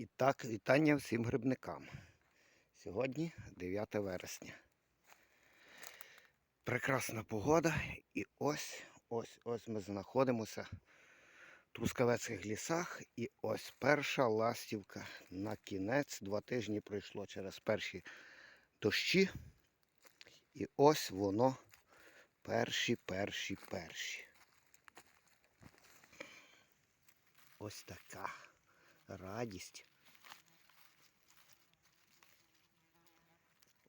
І так, вітання всім грибникам. Сьогодні 9 вересня. Прекрасна погода. І ось, ось, ось ми знаходимося в Трускавецьких лісах. І ось перша ластівка на кінець. Два тижні пройшло через перші дощі. І ось воно перші, перші, перші. Ось така радість.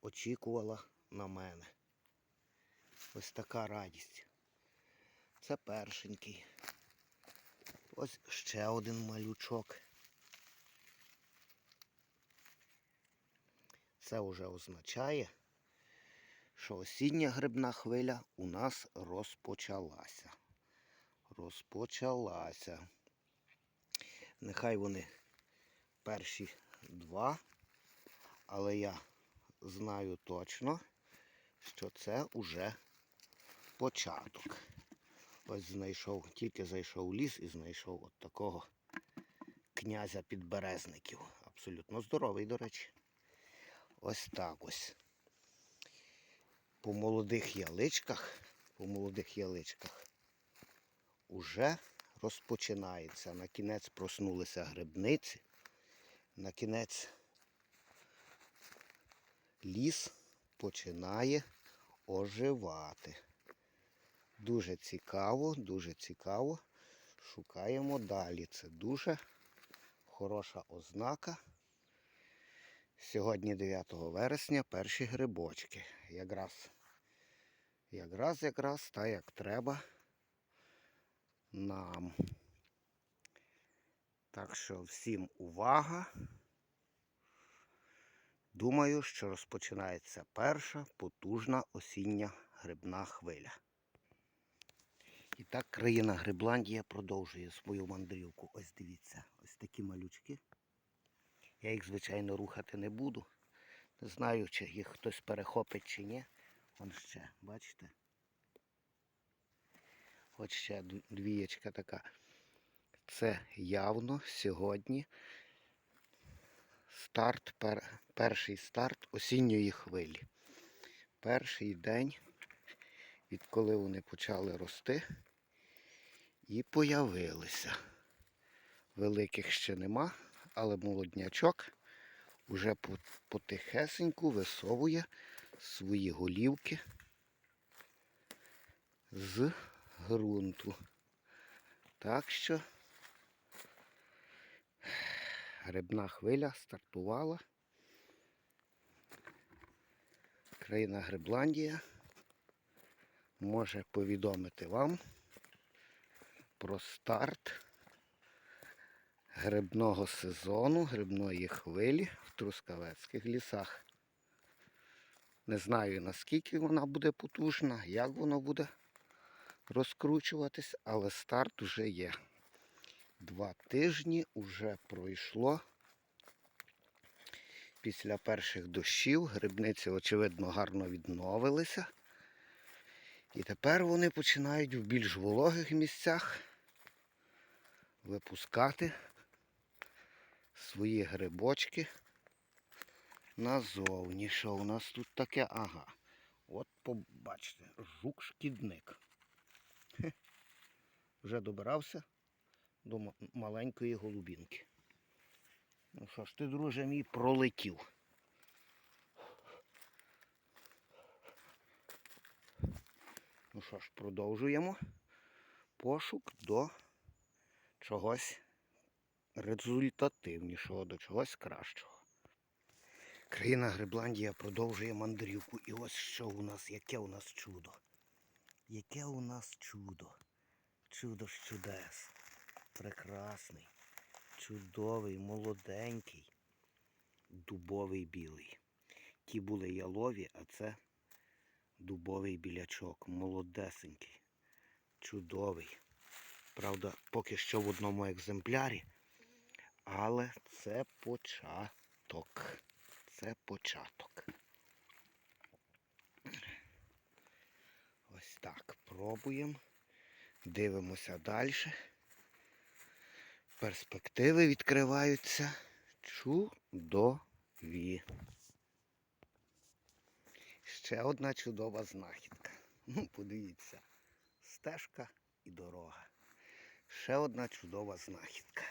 Очікувала на мене. Ось така радість. Це першенький. Ось ще один малючок. Це вже означає, що осіння грибна хвиля у нас розпочалася. Розпочалася. Нехай вони перші два, але я знаю точно, що це уже початок. Ось знайшов, тільки зайшов в ліс і знайшов от такого князя підберезників. Абсолютно здоровий, до речі. Ось так ось. По молодих яличках, по молодих яличках уже розпочинається. На кінець проснулися грибниці. На кінець ліс починає оживати. Дуже цікаво, дуже цікаво. Шукаємо далі. Це дуже хороша ознака. Сьогодні 9 вересня перші грибочки. Якраз, якраз, якраз та як треба нам. Так що всім увага. Думаю, що розпочинається перша потужна осіння грибна хвиля. І так країна Грибландія продовжує свою мандрівку. Ось дивіться, ось такі малючки. Я їх, звичайно, рухати не буду. Не знаю, чи їх хтось перехопить чи ні. Вон ще, бачите? Ось ще двієчка така. Це явно сьогодні старт, пер, перший старт осінньої хвилі. Перший день, відколи вони почали рости і появилися. Великих ще нема, але молоднячок уже потихесеньку висовує свої голівки з ґрунту. Так що грибна хвиля стартувала. Країна Грибландія може повідомити вам про старт грибного сезону, грибної хвилі в Трускавецьких лісах. Не знаю наскільки вона буде потужна, як воно буде розкручуватись, але старт вже є. Два тижні вже пройшло. Після перших дощів грибниці, очевидно, гарно відновилися. І тепер вони починають в більш вологих місцях випускати свої грибочки назовні. Що у нас тут таке? Ага. От побачите, жук-шкідник. Вже добирався до маленької голубінки. Ну що ж ти, друже мій, пролетів. Ну що ж, продовжуємо пошук до чогось результативнішого, до чогось кращого. Країна Грибландія продовжує мандрівку. І ось що у нас, яке у нас чудо. Яке у нас чудо. Чудо з чудес. Прекрасний, чудовий, молоденький, дубовий білий. Ті були ялові, а це дубовий білячок. Молодесенький, чудовий. Правда, поки що в одному екземплярі, але це початок. Це початок. Ось так. Пробуємо. Дивимося далі. Перспективи відкриваються Чудові. Ще одна чудова знахідка. Ну, подивіться, стежка і дорога. Ще одна чудова знахідка.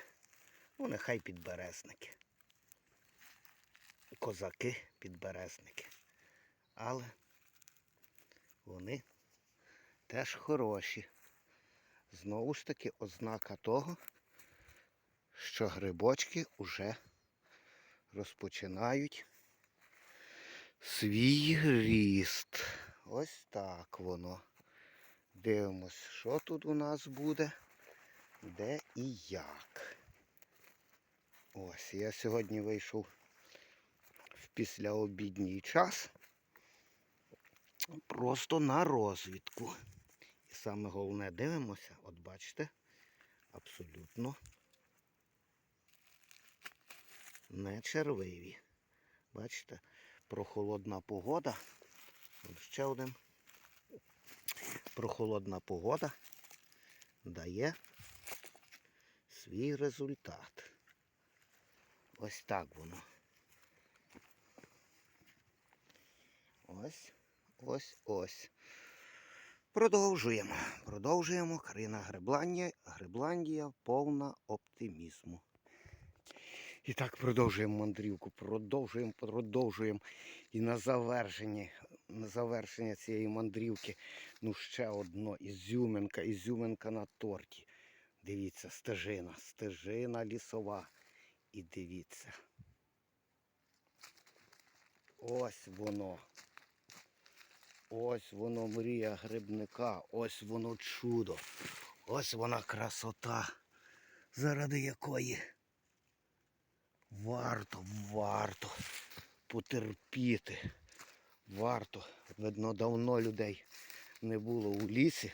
Ну, нехай підберезники. Козаки підберезники. Але вони теж хороші. Знову ж таки, ознака того, що грибочки вже розпочинають свій ріст. Ось так воно. Дивимось, що тут у нас буде, де і як. Ось, я сьогодні вийшов в післяобідній час просто на розвідку. І саме головне дивимося, от бачите, абсолютно не червиві. Бачите, прохолодна погода. Ще один. Прохолодна погода дає свій результат. Ось так воно. Ось, ось, ось. Продовжуємо. Продовжуємо. Країна Гребландія, Гребландія повна оптимізму. І так продовжуємо мандрівку, продовжуємо, продовжуємо. І на завершенні, на завершення цієї мандрівки, ну ще одно, ізюминка, ізюминка на торті. Дивіться, стежина, стежина лісова. І дивіться. Ось воно. Ось воно мрія грибника, ось воно чудо, ось вона красота, заради якої варто, варто потерпіти. Варто. Видно, давно людей не було у лісі,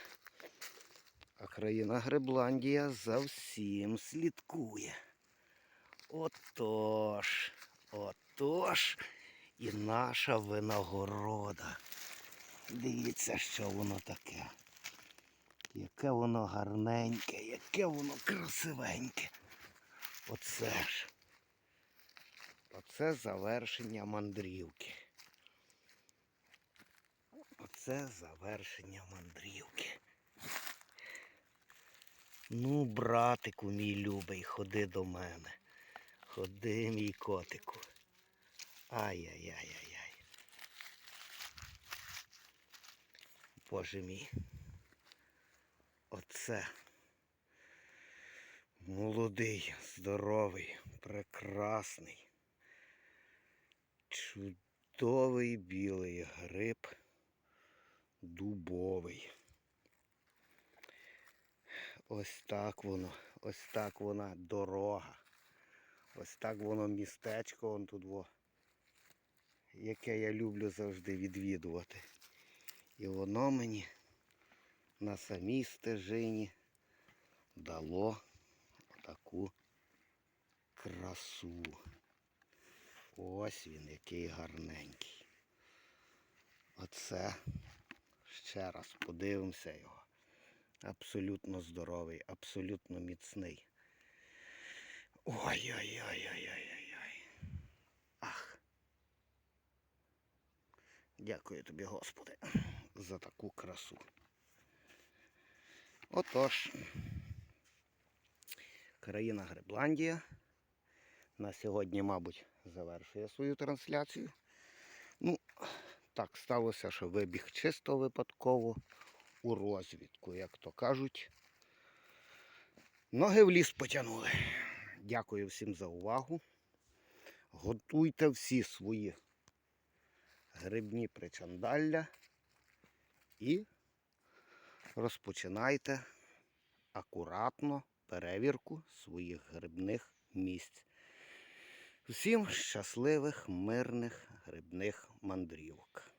а країна Гребландія за всім слідкує. Отож, отож і наша винагорода. Дивіться, що воно таке. Яке воно гарненьке, яке воно красивеньке. Оце ж. Оце завершення мандрівки. Оце завершення мандрівки. Ну, братику мій любий, ходи до мене. Ходи, мій котику. Ай-яй-яй-яй-яй. Боже мій. Оце. Молодий, здоровий, прекрасний. Чудовий білий гриб. Дубовий. Ось так воно, ось так вона дорога. Ось так воно містечко он тут во, яке я люблю завжди відвідувати. І воно мені на самій стежині дало таку красу. Ось він, який гарненький. Оце ще раз подивимося його. Абсолютно здоровий, абсолютно міцний. Ой-ой-ой-ой-ой-ой. Ах. Дякую тобі, Господи, за таку красу. Отож, країна Гребландія на сьогодні, мабуть, завершує свою трансляцію. Ну, так сталося, що вибіг чисто випадково у розвідку, як то кажуть. Ноги в ліс потягнули. Дякую всім за увагу. Готуйте всі свої грибні причандалля і розпочинайте акуратно перевірку своїх грибних місць. Всім щасливих, мирних грибних мандрівок.